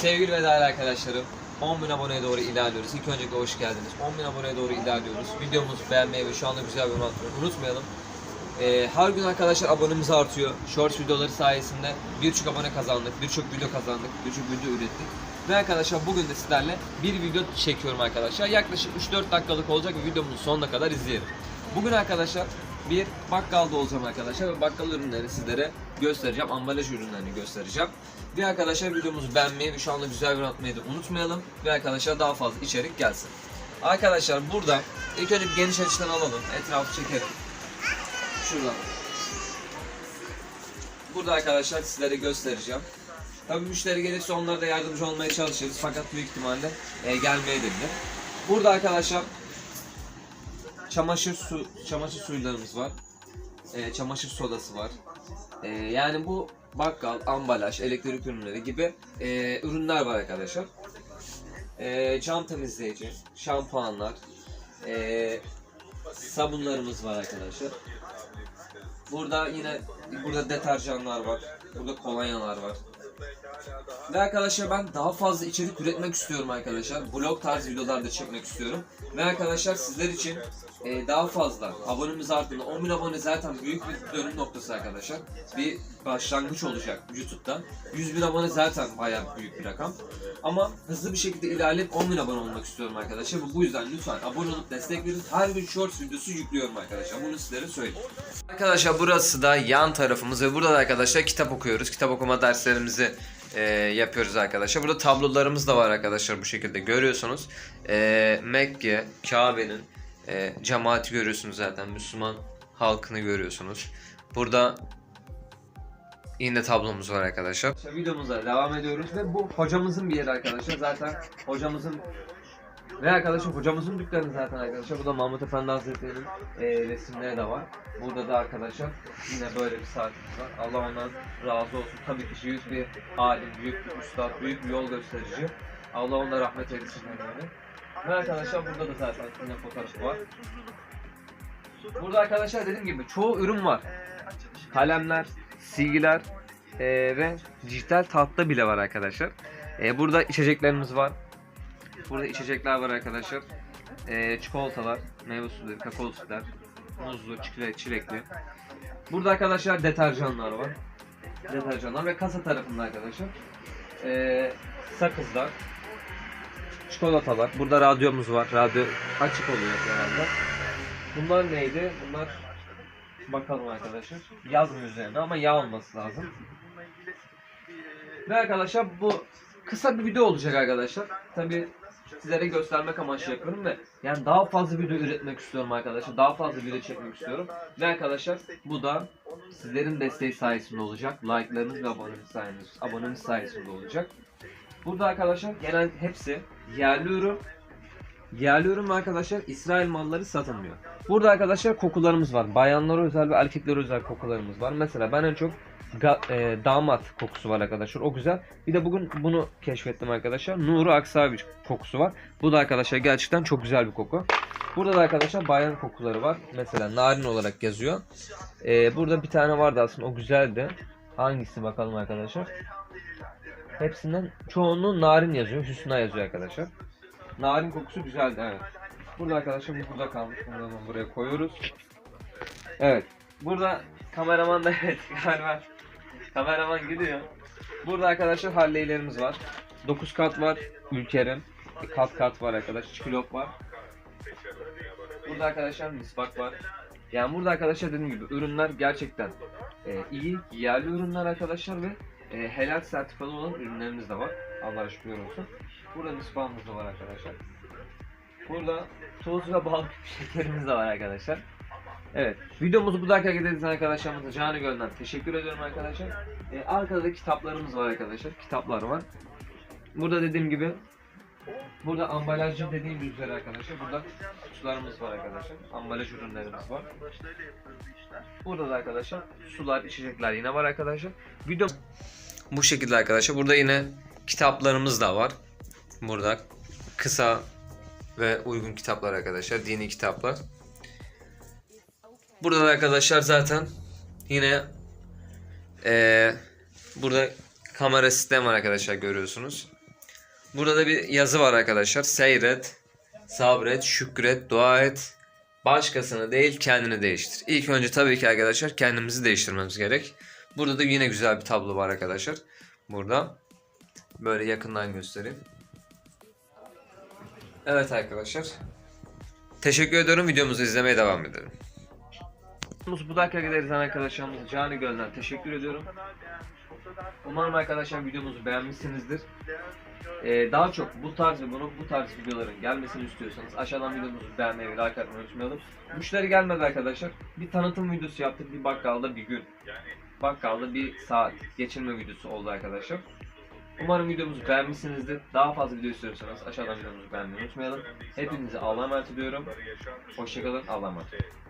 Sevgili ve değerli arkadaşlarım 10.000 aboneye doğru ilerliyoruz. İlk öncelikle hoş geldiniz. 10.000 aboneye doğru ilerliyoruz. Videomuzu beğenmeyi ve şu anda güzel bir yorum atmayı unutmayalım. Ee, her gün arkadaşlar abonemiz artıyor. Shorts videoları sayesinde birçok abone kazandık, birçok video kazandık, birçok video ürettik. Ve arkadaşlar bugün de sizlerle bir video çekiyorum arkadaşlar. Yaklaşık 3-4 dakikalık olacak ve videomuzun sonuna kadar izleyelim. Bugün arkadaşlar bir bakkalda olacağım arkadaşlar ve bakkal ürünlerini sizlere göstereceğim. Ambalaj ürünlerini göstereceğim. Ve arkadaşlar videomuzu beğenmeyi ve şu anda güzel bir atmayı da unutmayalım. Ve arkadaşlar daha fazla içerik gelsin. Arkadaşlar burada ilk önce bir geniş açıdan alalım. Etrafı çekelim. Şuradan. Burada arkadaşlar sizlere göstereceğim. Tabii müşteri gelirse onlara da yardımcı olmaya çalışırız fakat büyük ihtimalle e, gelmeyebilir. Burada arkadaşlar çamaşır su çamaşır suylarımız var. E, çamaşır sodası var. E, yani bu bakkal, ambalaj, elektrik ürünleri gibi e, ürünler var arkadaşlar. E, cam temizleyici, şampuanlar, e, sabunlarımız var arkadaşlar. Burada yine burada deterjanlar var. Burada kolonyalar var. Ve arkadaşlar ben daha fazla içerik üretmek istiyorum arkadaşlar. Vlog tarzı videolar da çekmek istiyorum. Ve arkadaşlar sizler için e, daha fazla abonemiz arttığında 10.000 abone zaten büyük bir dönüm noktası arkadaşlar. Bir başlangıç olacak YouTube'da. 100.000 abone zaten bayağı büyük bir rakam. Ama hızlı bir şekilde ilerleyip 10.000 abone olmak istiyorum arkadaşlar. Bu yüzden lütfen abone olup destek verin. Her gün shorts videosu yüklüyorum arkadaşlar. Bunu sizlere söyleyeyim. Arkadaşlar burası da yan tarafımız ve burada da arkadaşlar kitap okuyoruz. Kitap okuma derslerimizi e, yapıyoruz arkadaşlar. Burada tablolarımız da var arkadaşlar bu şekilde görüyorsunuz. E, Mekke, Kabe'nin e, cemaati görüyorsunuz zaten. Müslüman halkını görüyorsunuz. Burada yine tablomuz var arkadaşlar. Videomuza devam ediyoruz ve bu hocamızın bir yeri arkadaşlar. Zaten hocamızın ve arkadaşlar hocamızın dükkanı zaten arkadaşlar. Burada Mahmut Efendi Hazretleri'nin e, resimleri de var. Burada da arkadaşlar yine böyle bir saatimiz var. Allah ondan razı olsun. Tabii ki büyük bir alim, büyük bir üstad, büyük bir yol gösterici. Allah ona rahmet eylesin. Yani. Ve arkadaşlar burada da zaten yine fotoğrafı var. Burada arkadaşlar dediğim gibi çoğu ürün var. Kalemler, silgiler e, ve dijital tahta bile var arkadaşlar. E, burada içeceklerimiz var. Burada içecekler var arkadaşlar. Ee, çikolatalar, meyve suları, kakao sütler, muzlu, çilek, çilekli. Burada arkadaşlar deterjanlar var. Deterjanlar ve kasa tarafında arkadaşlar. Ee, sakızlar, çikolatalar. Burada radyomuz var. Radyo açık oluyor genelde. Bunlar neydi? Bunlar bakalım arkadaşlar. Yazmıyor üzerinde ama yağ olması lazım. Ve arkadaşlar bu kısa bir video olacak arkadaşlar. Tabi sizlere göstermek amaçlı yapıyorum ve yani daha fazla video üretmek istiyorum arkadaşlar. Daha fazla video çekmek istiyorum. Ve arkadaşlar bu da sizlerin desteği sayesinde olacak. Like'larınız ve aboneniz sayesinde, aboneniz sayesinde olacak. Burada arkadaşlar gelen hepsi yerli ürün. Yerli ürün arkadaşlar İsrail malları satılmıyor. Burada arkadaşlar kokularımız var. Bayanlara özel ve erkeklere özel kokularımız var. Mesela ben en çok e, damat kokusu var arkadaşlar. O güzel. Bir de bugün bunu keşfettim arkadaşlar. Nuru Aksavi kokusu var. Bu da arkadaşlar gerçekten çok güzel bir koku. Burada da arkadaşlar bayan kokuları var. Mesela narin olarak yazıyor. E, burada bir tane vardı aslında o güzeldi. Hangisi bakalım arkadaşlar. Hepsinden çoğunluğu narin yazıyor. Hüsna yazıyor arkadaşlar. Narin kokusu güzeldi evet. Burada arkadaşlar bu burada kalmış. Bunu hemen buraya koyuyoruz. Evet. Burada kameraman da evet galiba kameraman gidiyor. Burada arkadaşlar Harley'lerimiz var. 9 kat var Ülker'in. Kat kat var arkadaşlar. Çikilop var. Burada arkadaşlar misbak var. Yani burada arkadaşlar dediğim gibi ürünler gerçekten e, iyi, yerli ürünler arkadaşlar ve e, helal sertifikalı olan ürünlerimiz de var. Allah şükür olsun. Burada misbahımız da var arkadaşlar. Burada tuz ve bal şekerimiz de var arkadaşlar. Evet. Videomuzu bu dakika gideriz arkadaşlarımıza canı gönülden teşekkür ediyorum arkadaşlar. Ee, arkada da kitaplarımız var arkadaşlar. Kitaplar var. Burada dediğim gibi Burada ambalajcı dediğim üzere arkadaşlar. Burada kutularımız var arkadaşlar. Ambalaj ürünlerimiz var. Burada da arkadaşlar sular, içecekler yine var arkadaşlar. Video bu şekilde arkadaşlar. Burada yine kitaplarımız da var. Burada kısa ve uygun kitaplar arkadaşlar. Dini kitaplar. Burada da arkadaşlar zaten yine eee, burada kamera sistem var arkadaşlar görüyorsunuz. Burada da bir yazı var arkadaşlar. Seyret, sabret, şükret, dua et. Başkasını değil kendini değiştir. İlk önce tabii ki arkadaşlar kendimizi değiştirmemiz gerek. Burada da yine güzel bir tablo var arkadaşlar. Burada. Böyle yakından göstereyim. Evet arkadaşlar. Teşekkür ediyorum. Videomuzu izlemeye devam edelim. Bu dakika izleyen arkadaşlarımız Cani Göl'den teşekkür ediyorum. Umarım arkadaşlar videomuzu beğenmişsinizdir. Ee, daha çok bu tarz ve bunu bu tarz videoların gelmesini istiyorsanız aşağıdan videomuzu beğenmeyi ve like atmayı unutmayalım. Müşteri gelmedi arkadaşlar. Bir tanıtım videosu yaptık bir bakkalda bir gün. Bakkalda bir saat geçirme videosu oldu arkadaşlar. Umarım videomuzu beğenmişsinizdir. Daha fazla video istiyorsanız aşağıdan videomuzu beğenmeyi unutmayalım. Hepinizi Allah'a emanet ediyorum. Hoşçakalın. Allah'a emanet.